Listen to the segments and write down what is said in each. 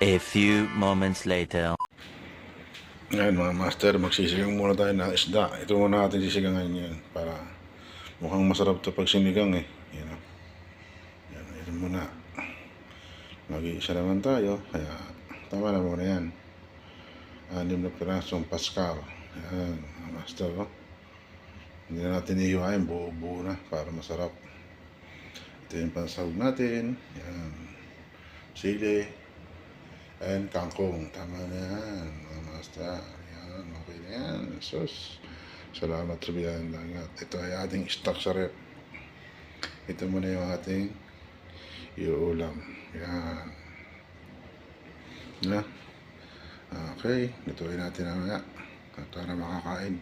A few moments later. Ngayon mga master, magsisigang muna tayo ng isda. Ito muna natin sisigang ngayon yan. Para mukhang masarap to pag sinigang eh. Yan o. Yan, ito muna. Mag-iisa naman tayo. Kaya tama na muna yan. Anim na pirasong Pascal. Yan, master o. Hindi na natin iiwain. Buo-buo na para masarap. Ito yung pansahog natin. Yan. Sili. And kangkong. Tama na yan. Mga master. Yan. Okay na yan. Sus. Salamat sa biyayang langat. Ito ay ating stock sa rep. Ito muna yung ating iuulam. Yan. Na. Okay. Lutuin natin na nga. Para makakain.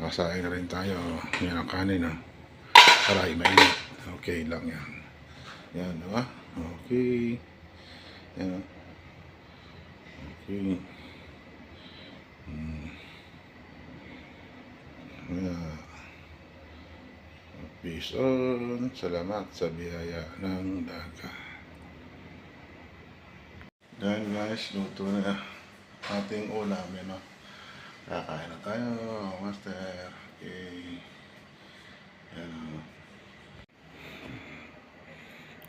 Nakasain na rin tayo. Yan ang kanin. Oh. Aray, mainit. Okay lang yan. Yan, diba? Okay. Yan. Okay. Hmm. Yeah. On. Salamat sa biyaya ng daga. Dahil guys, luto na ating ulam. Yan o. Kakain na tayo, master. Okay. Yan o.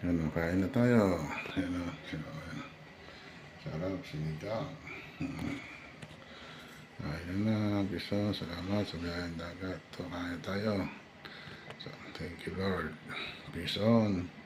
Yan o, kain na tayo. Yan sinigang. Kain na bisa. Salamat sa biyayang dagat. So, kain tayo. So, thank you Lord. Peace on.